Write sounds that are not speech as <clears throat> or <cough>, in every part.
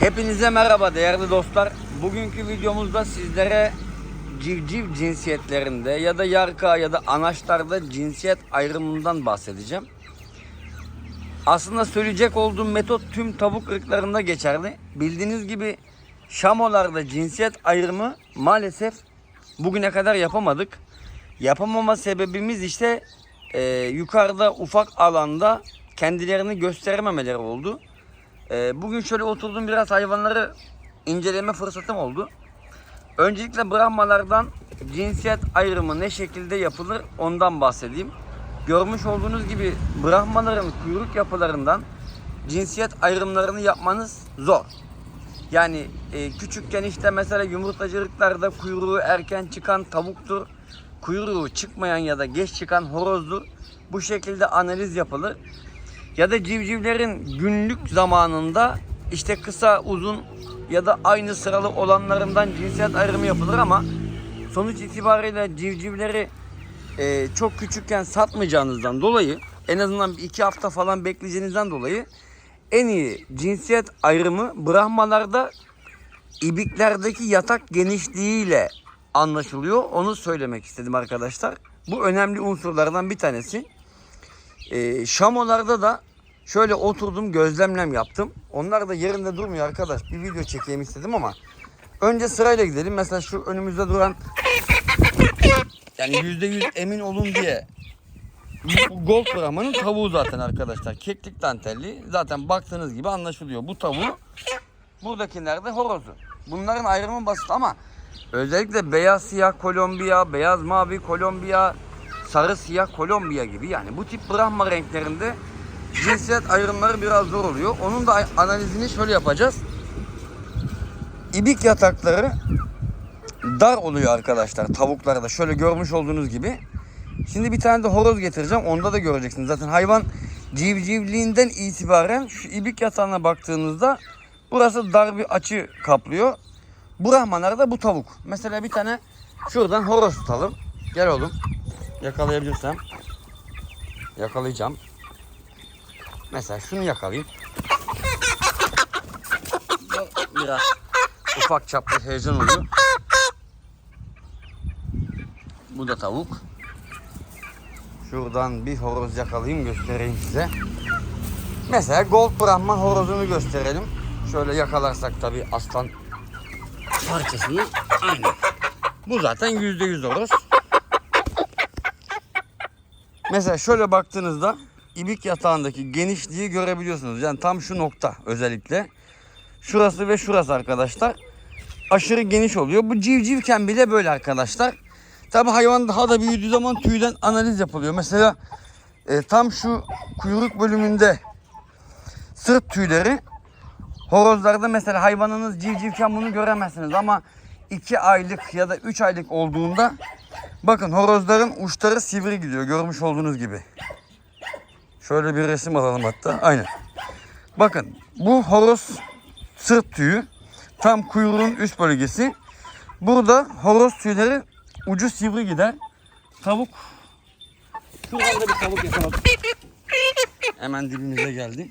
Hepinize merhaba değerli dostlar. Bugünkü videomuzda sizlere civciv cinsiyetlerinde ya da yarka ya da anaçlarda cinsiyet ayrımından bahsedeceğim. Aslında söyleyecek olduğum metot tüm tavuk ırklarında geçerli. Bildiğiniz gibi şamolarda cinsiyet ayrımı maalesef bugüne kadar yapamadık. Yapamama sebebimiz işte e, yukarıda ufak alanda kendilerini gösterememeleri oldu. Ee, bugün şöyle oturdum biraz hayvanları inceleme fırsatım oldu. Öncelikle Brahmalardan cinsiyet ayrımı ne şekilde yapılır ondan bahsedeyim. Görmüş olduğunuz gibi Brahmaların kuyruk yapılarından cinsiyet ayrımlarını yapmanız zor. Yani e, küçükken işte mesela yumurtacılıklarda kuyruğu erken çıkan tavuktur. Kuyruğu çıkmayan ya da geç çıkan horozdur. Bu şekilde analiz yapılır. Ya da civcivlerin günlük zamanında işte kısa, uzun ya da aynı sıralı olanlarından cinsiyet ayrımı yapılır ama sonuç itibariyle civcivleri e, çok küçükken satmayacağınızdan dolayı en azından iki hafta falan bekleyeceğinizden dolayı en iyi cinsiyet ayrımı Brahmalarda ibiklerdeki yatak genişliğiyle anlaşılıyor. Onu söylemek istedim arkadaşlar. Bu önemli unsurlardan bir tanesi. Ee, Şamolarda da şöyle oturdum gözlemlem yaptım. Onlar da yerinde durmuyor arkadaş. Bir video çekeyim istedim ama önce sırayla gidelim. Mesela şu önümüzde duran yani yüzde yüz emin olun diye bu Gold Brahman'ın tavuğu zaten arkadaşlar. Keklik dantelli. Zaten baktığınız gibi anlaşılıyor. Bu tavuğu buradakiler de horozu. Bunların ayrımı basit ama özellikle beyaz siyah Kolombiya, beyaz mavi Kolombiya, sarı siyah Kolombiya gibi yani bu tip Brahma renklerinde cinsiyet ayrımları biraz zor oluyor. Onun da analizini şöyle yapacağız. İbik yatakları dar oluyor arkadaşlar tavuklarda. Şöyle görmüş olduğunuz gibi. Şimdi bir tane de horoz getireceğim. Onda da göreceksiniz. Zaten hayvan civcivliğinden itibaren şu ibik yatağına baktığınızda burası dar bir açı kaplıyor. Brahmanlarda bu tavuk. Mesela bir tane şuradan horoz tutalım. Gel oğlum. Yakalayabilirsem. Yakalayacağım. Mesela şunu yakalayayım. Biraz ufak çaplı heyecan oluyor. Bu da tavuk. Şuradan bir horoz yakalayayım göstereyim size. Mesela Gold Brahman horozunu gösterelim. Şöyle yakalarsak tabii aslan parçasını aynen. Bu zaten yüzde yüz horoz. Mesela şöyle baktığınızda ibik yatağındaki genişliği görebiliyorsunuz. Yani tam şu nokta özellikle. Şurası ve şurası arkadaşlar. Aşırı geniş oluyor. Bu civcivken bile böyle arkadaşlar. Tabi hayvan daha da büyüdüğü zaman tüyden analiz yapılıyor. Mesela e, tam şu kuyruk bölümünde sırt tüyleri horozlarda mesela hayvanınız civcivken bunu göremezsiniz ama 2 aylık ya da 3 aylık olduğunda bakın horozların uçları sivri gidiyor görmüş olduğunuz gibi. Şöyle bir resim alalım hatta. Aynen. Bakın bu horoz sırt tüyü tam kuyruğun üst bölgesi. Burada horoz tüyleri ucu sivri gider. Tavuk Şuradan da bir tavuk yakaladım. Hemen dibimize geldi.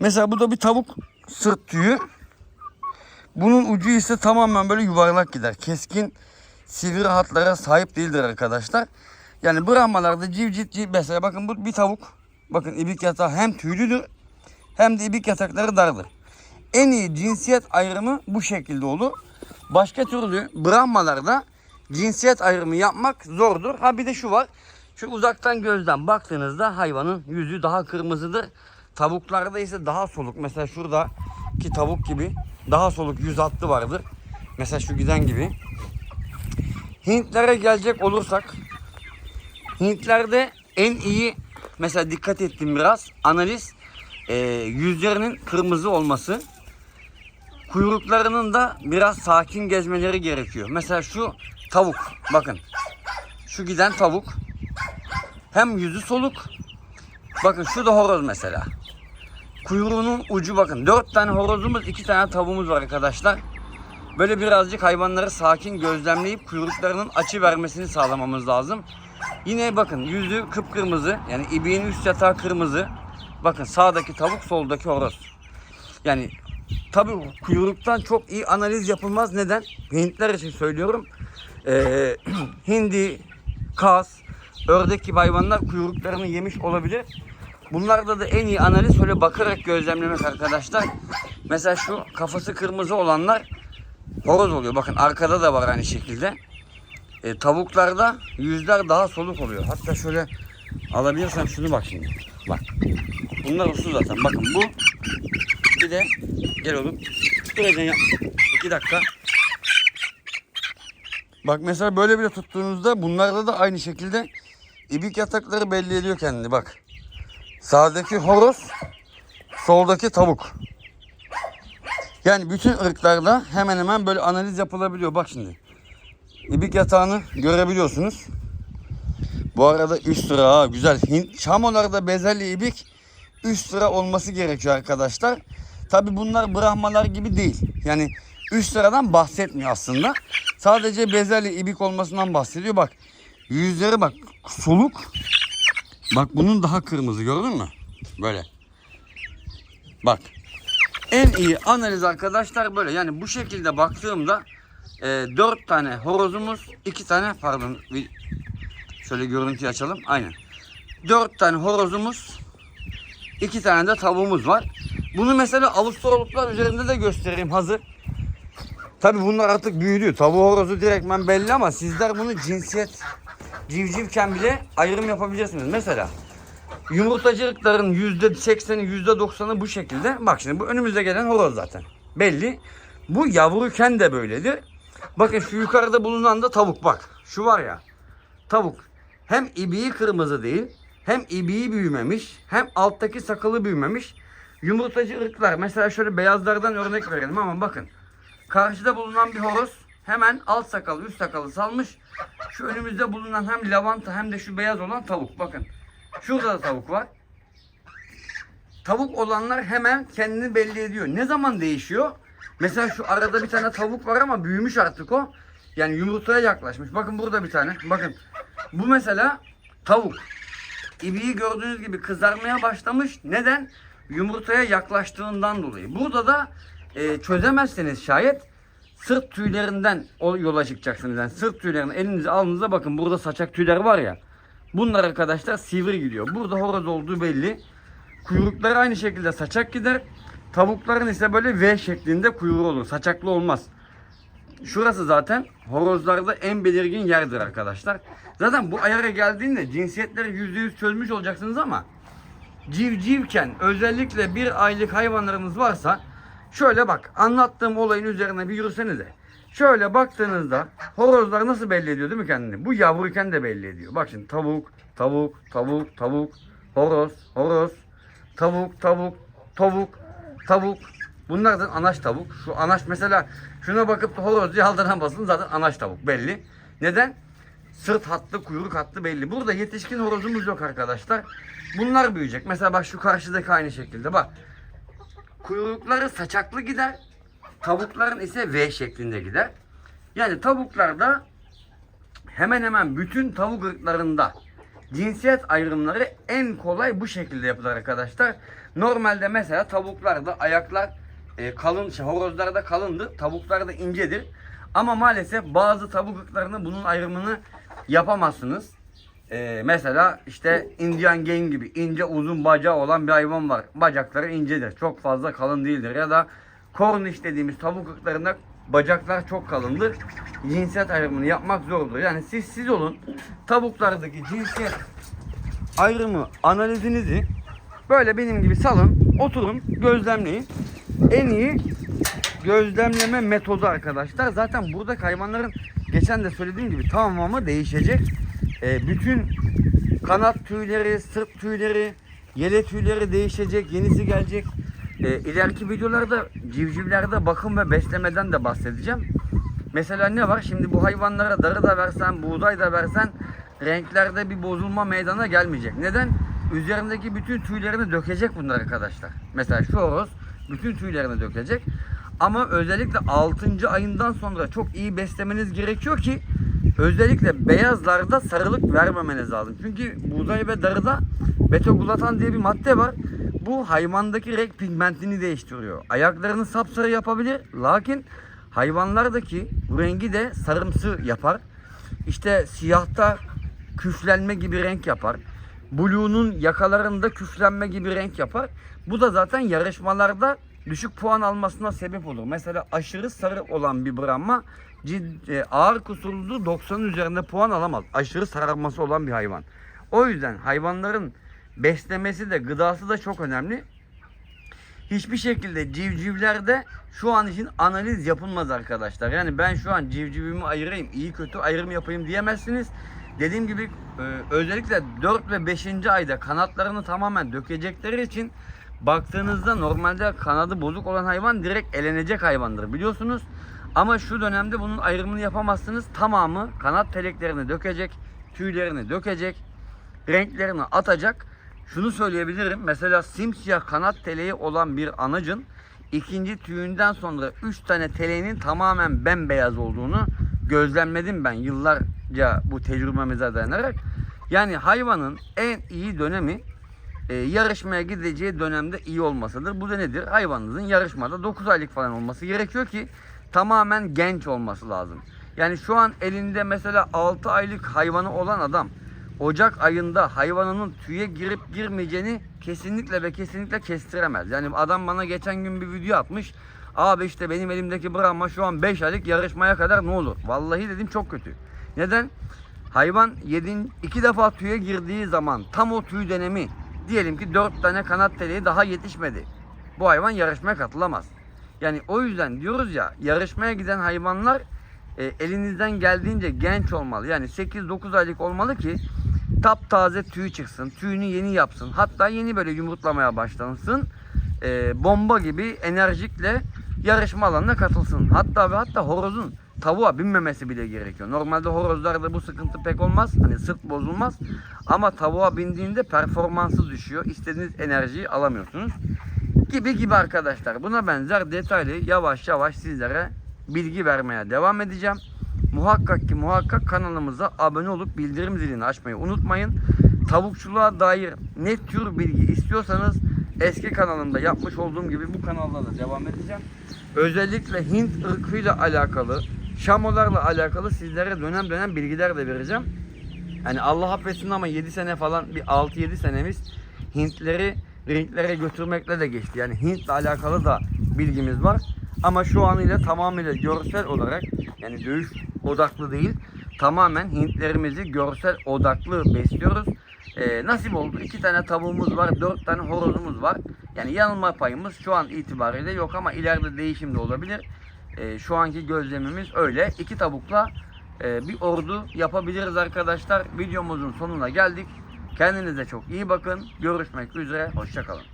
Mesela bu da bir tavuk sırt tüyü. Bunun ucu ise tamamen böyle yuvarlak gider. Keskin sivri hatlara sahip değildir arkadaşlar. Yani Brahmalarda civciv civ mesela bakın bu bir tavuk. Bakın ibik yatağı hem tüylüdür hem de ibik yatakları dardır. En iyi cinsiyet ayrımı bu şekilde olur. Başka türlü Brahmalarda cinsiyet ayrımı yapmak zordur. Ha bir de şu var. Şu uzaktan gözden baktığınızda hayvanın yüzü daha kırmızıdır. Tavuklarda ise daha soluk. Mesela şuradaki tavuk gibi daha soluk yüz hattı vardır. Mesela şu giden gibi. Hintlere gelecek olursak Hintlerde en iyi mesela dikkat ettim biraz analiz e, yüzlerinin kırmızı olması kuyruklarının da biraz sakin gezmeleri gerekiyor. Mesela şu tavuk bakın şu giden tavuk hem yüzü soluk bakın şu da horoz mesela kuyruğunun ucu bakın dört tane horozumuz iki tane tavuğumuz var arkadaşlar. Böyle birazcık hayvanları sakin gözlemleyip kuyruklarının açı vermesini sağlamamız lazım. Yine bakın yüzü kıpkırmızı yani ibiğin üst yatağı kırmızı. Bakın sağdaki tavuk soldaki horoz. Yani tabii kuyruktan çok iyi analiz yapılmaz. Neden? Hintler için söylüyorum. Ee, <clears throat> hindi, kaz, ördek gibi hayvanlar kuyruklarını yemiş olabilir. Bunlarda da en iyi analiz şöyle bakarak gözlemlemek arkadaşlar. Mesela şu kafası kırmızı olanlar horoz oluyor. Bakın arkada da var aynı şekilde. E, tavuklarda yüzler daha soluk oluyor. Hatta şöyle alabilirsem şunu bak şimdi. Bak. Bunlar uslu zaten. Bakın bu. Bir de gel oğlum. Duracaksın ya. İki dakika. Bak mesela böyle bile tuttuğunuzda bunlarda da aynı şekilde ibik yatakları belli ediyor kendini bak. Sağdaki horoz, soldaki tavuk. Yani bütün ırklarda hemen hemen böyle analiz yapılabiliyor. Bak şimdi. İbik yatağını görebiliyorsunuz. Bu arada üst sıra ha, güzel. Şamolarda bezelye ibik üst sıra olması gerekiyor arkadaşlar. Tabi bunlar Brahmalar gibi değil. Yani üst sıradan bahsetmiyor aslında. Sadece bezelye ibik olmasından bahsediyor. Bak yüzleri bak soluk. Bak bunun daha kırmızı gördün mü? Böyle. Bak. En iyi analiz arkadaşlar böyle. Yani bu şekilde baktığımda e, 4 tane horozumuz, 2 tane pardon bir şöyle görüntüyü açalım. Aynen. 4 tane horozumuz, 2 tane de tavuğumuz var. Bunu mesela Avustraloplar üzerinde de göstereyim hazır. Tabi bunlar artık büyüdü. Tavuğu horozu direktmen belli ama sizler bunu cinsiyet civcivken bile ayrım yapabilirsiniz. Mesela yumurtacılıkların %80'i %90'ı bu şekilde. Bak şimdi bu önümüze gelen horoz zaten. Belli. Bu yavruyken de böyledir. Bakın şu yukarıda bulunan da tavuk bak. Şu var ya. Tavuk. Hem ibiği kırmızı değil. Hem ibiği büyümemiş. Hem alttaki sakalı büyümemiş. Yumurtacı ırklar. Mesela şöyle beyazlardan örnek verelim ama bakın. Karşıda bulunan bir horoz hemen alt sakalı üst sakalı salmış. Şu önümüzde bulunan hem lavanta hem de şu beyaz olan tavuk. Bakın. Şurada da tavuk var. Tavuk olanlar hemen kendini belli ediyor. Ne zaman değişiyor? Mesela şu arada bir tane tavuk var ama büyümüş artık o. Yani yumurtaya yaklaşmış. Bakın burada bir tane. Bakın. Bu mesela tavuk. İbiği gördüğünüz gibi kızarmaya başlamış. Neden? Yumurtaya yaklaştığından dolayı. Burada da e, çözemezseniz şayet sırt tüylerinden yola çıkacaksınız. Yani sırt tüylerini elinize alnınıza bakın. Burada saçak tüyler var ya. Bunlar arkadaşlar sivri gidiyor. Burada horoz olduğu belli. Kuyrukları aynı şekilde saçak gider. Tavukların ise böyle V şeklinde kuyruğu olur. Saçaklı olmaz. Şurası zaten horozlarda en belirgin yerdir arkadaşlar. Zaten bu ayara geldiğinde cinsiyetleri %100 çözmüş olacaksınız ama civcivken özellikle bir aylık hayvanlarınız varsa şöyle bak anlattığım olayın üzerine bir yürüsenize. Şöyle baktığınızda horozlar nasıl belli ediyor değil mi kendini? Bu yavruyken de belli ediyor. Bak şimdi tavuk, tavuk, tavuk, tavuk, horoz, horoz, tavuk, tavuk, tavuk, tavuk. Bunlar da anaç tavuk. Şu anaç mesela şuna bakıp da horoz diye aldanamazsın zaten anaç tavuk belli. Neden? Sırt hattı, kuyruk hattı belli. Burada yetişkin horozumuz yok arkadaşlar. Bunlar büyüyecek. Mesela bak şu karşıdaki aynı şekilde bak. Kuyrukları saçaklı gider. Tavukların ise V şeklinde gider. Yani tavuklarda hemen hemen bütün tavuk ırklarında cinsiyet ayrımları en kolay bu şekilde yapılır arkadaşlar. Normalde mesela tavuklarda ayaklar e, kalın, şey, horozlarda kalındır, tavuklarda incedir. Ama maalesef bazı tavuk bunun ayrımını yapamazsınız. E, mesela işte Indian Game gibi ince uzun bacağı olan bir hayvan var. Bacakları incedir, çok fazla kalın değildir. Ya da Cornish dediğimiz tavuk bacaklar çok kalındır. Cinsiyet ayrımını yapmak zordur. Yani siz siz olun. Tavuklardaki cinsiyet ayrımı analizinizi böyle benim gibi salın, oturun, gözlemleyin. En iyi gözlemleme metodu arkadaşlar. Zaten burada hayvanların geçen de söylediğim gibi tamamı değişecek. Ee, bütün kanat tüyleri, sırt tüyleri, yele tüyleri değişecek, yenisi gelecek. Ee, ileriki videolarda civcivlerde bakım ve beslemeden de bahsedeceğim. Mesela ne var? Şimdi bu hayvanlara darı da versen, buğday da versen renklerde bir bozulma meydana gelmeyecek. Neden? Üzerindeki bütün tüylerini dökecek bunlar arkadaşlar. Mesela şu horoz bütün tüylerini dökecek. Ama özellikle 6. ayından sonra çok iyi beslemeniz gerekiyor ki özellikle beyazlarda sarılık vermemeniz lazım. Çünkü buğday ve darıda beta-glutan diye bir madde var. Bu hayvandaki renk pigmentini değiştiriyor. Ayaklarını sapsarı yapabilir. Lakin hayvanlardaki bu rengi de sarımsı yapar. İşte siyahta küflenme gibi renk yapar. Blue'nun yakalarında küflenme gibi renk yapar. Bu da zaten yarışmalarda düşük puan almasına sebep olur. Mesela aşırı sarı olan bir Brahma cid, e, ağır kusurlu 90'ın üzerinde puan alamaz. Aşırı sararması olan bir hayvan. O yüzden hayvanların beslemesi de gıdası da çok önemli. Hiçbir şekilde civcivlerde şu an için analiz yapılmaz arkadaşlar. Yani ben şu an civcivimi ayırayım, iyi kötü ayrım yapayım diyemezsiniz. Dediğim gibi e, özellikle 4 ve 5. ayda kanatlarını tamamen dökecekleri için baktığınızda normalde kanadı bozuk olan hayvan direkt elenecek hayvandır biliyorsunuz. Ama şu dönemde bunun ayrımını yapamazsınız. Tamamı kanat teleklerini dökecek, tüylerini dökecek, renklerini atacak. Şunu söyleyebilirim. Mesela simsiyah kanat teleği olan bir anacın ikinci tüyünden sonra 3 tane teleğinin tamamen bembeyaz olduğunu gözlemledim ben yıllarca bu tecrübemize dayanarak. Yani hayvanın en iyi dönemi e, yarışmaya gideceği dönemde iyi olmasıdır. Bu da nedir? Hayvanınızın yarışmada 9 aylık falan olması gerekiyor ki tamamen genç olması lazım. Yani şu an elinde mesela 6 aylık hayvanı olan adam Ocak ayında hayvanının tüye girip girmeyeceğini kesinlikle ve kesinlikle kestiremez. Yani adam bana geçen gün bir video atmış. Abi işte benim elimdeki Brahma şu an 5 aylık yarışmaya kadar ne olur? Vallahi dedim çok kötü. Neden? Hayvan 7 iki defa tüye girdiği zaman tam o tüy dönemi diyelim ki 4 tane kanat teleği daha yetişmedi. Bu hayvan yarışmaya katılamaz. Yani o yüzden diyoruz ya yarışmaya giden hayvanlar e, elinizden geldiğince genç olmalı. Yani 8-9 aylık olmalı ki taptaze tüy çıksın. Tüyünü yeni yapsın. Hatta yeni böyle yumurtlamaya başlansın. E, bomba gibi enerjikle yarışma alanına katılsın. Hatta ve hatta horozun tavuğa binmemesi bile gerekiyor. Normalde horozlarda bu sıkıntı pek olmaz. Hani sırt bozulmaz. Ama tavuğa bindiğinde performansı düşüyor. İstediğiniz enerjiyi alamıyorsunuz. Gibi gibi arkadaşlar. Buna benzer detaylı yavaş yavaş sizlere bilgi vermeye devam edeceğim. Muhakkak ki muhakkak kanalımıza abone olup bildirim zilini açmayı unutmayın. Tavukçuluğa dair ne tür bilgi istiyorsanız eski kanalımda yapmış olduğum gibi bu kanalda da devam edeceğim. Özellikle Hint ırkıyla alakalı, şamolarla alakalı sizlere dönem dönem bilgiler de vereceğim. Hani Allah affetsin ama 7 sene falan bir 6-7 senemiz Hintleri ringlere götürmekle de geçti. Yani Hint'le alakalı da bilgimiz var. Ama şu anıyla tamamıyla görsel olarak yani dövüş odaklı değil tamamen Hintlerimizi görsel odaklı besliyoruz. Ee, nasip oldu. iki tane tavuğumuz var, dört tane horozumuz var. Yani yanılma payımız şu an itibariyle yok ama ileride değişim de olabilir. Ee, şu anki gözlemimiz öyle. İki tavukla e, bir ordu yapabiliriz arkadaşlar. Videomuzun sonuna geldik. Kendinize çok iyi bakın. Görüşmek üzere. Hoşçakalın.